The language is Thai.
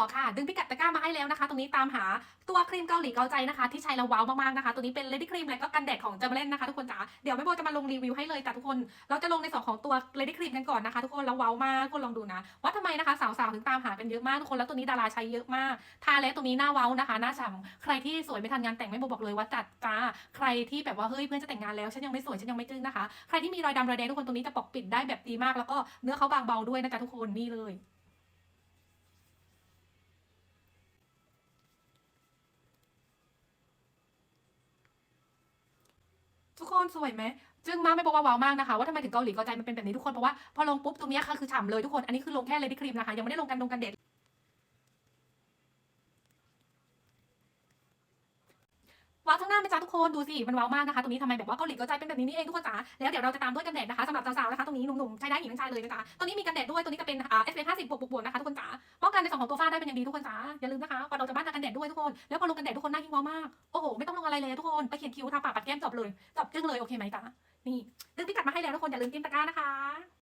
อค่ะ ดึงพิกัดตะกร้ามาให้แล้วนะคะ ตรงนี้ตามหาตัวครีมเกาหลีเกาใจนะคะ ที่ใช้แล้วว้าวมากๆนะคะ ตัวนี้เป็น Lady Cream และก็กันแดดของเจมเล่นนะคะทุกคนจ๋า เดี๋ยวแม่โบจะมาลงรีวิวให้เลยจ้ะทุกคน เราจะลงในส่วนของตัว Lady Cream กันก่อนนะคะทุกคน แล้วว้าวมากทุกคนลองดูนะ ว่าทำไมนะคะสาวๆถึงตามหากันเยอะมากทุกคน แล้วตัวนี้ดาราใช้เยอะมาก ทาแล้วตรงนี้หน้าเว้านะคะ หน้าฉ่ำใครที่สวยไม่ทันงานแต่งแม่โบบอกเลยว่าจัดจ้า ใครที่แบบว่าเฮ้ยเพื่อนจะแต่งงานแล้วฉันยังไม่สวยฉันยังไม่จึ้งนะคะ ใครที่มีรอยดำรอยแดงทุกคนตรงนี้จะปกปิดได้แบบดีมาก แล้วก็เนื้อเขาบางเบาด้วยนะจ๊ะทุกคนนี่เลย คนสวยไหมจึงมากไม่บอกว่าว้าวมากนะคะ ว่าทำไมถึงเกาหลีเกาใจมันเป็นแบบนี้ทุกคนเพราะว่าพอลงปุ๊บตรงนี้ค่ะคือฉ่ำเลยทุกคนอันนี้คือลงแค่เลดี้ครีมนะคะยังไม่ได้ลงกันดงกันเด็ดว้าวทั้งหน้าไหมจ๊ะทุกคนดูสิมันว้าวมากนะคะตรงนี้ทำไมแบบว่าเกาหลีเกาใจเป็นแบบนี้นี่เองทุกคนจ๋าแล้วเดี๋ยวเราจะตามด้วยกันแดดนะคะสำหรับสาวๆนะคะตรงนี้หนุ่มๆใช้ได้หญิงชายเลยนะจ๊ะตัวนี้มีกันแดดด้วยตัวนี้จะเป็นอ่า SPF 50บบวกบวกนะคะทุกคนจ๋า ในส่วนของตัวฝ้าได้เป็นอย่างดีทุกคนจ้าอย่าลืมนะคะก่อนเราจะบ้านทากันแดดด้วยทุกคน แล้วพอลงกันแดดทุกคนหน้ายิ่งวอมาก โอ้โห ไม่ต้องลงอะไรเลยทุกคน ไปเขียนคิ้วทาปากปัดแก้มจบเลย จบจึ้งเลย โอเคไหมจ้านี่ดึงพิกัดมาให้แล้วทุกคน อย่าลืมจิ้มตะกร้านะคะ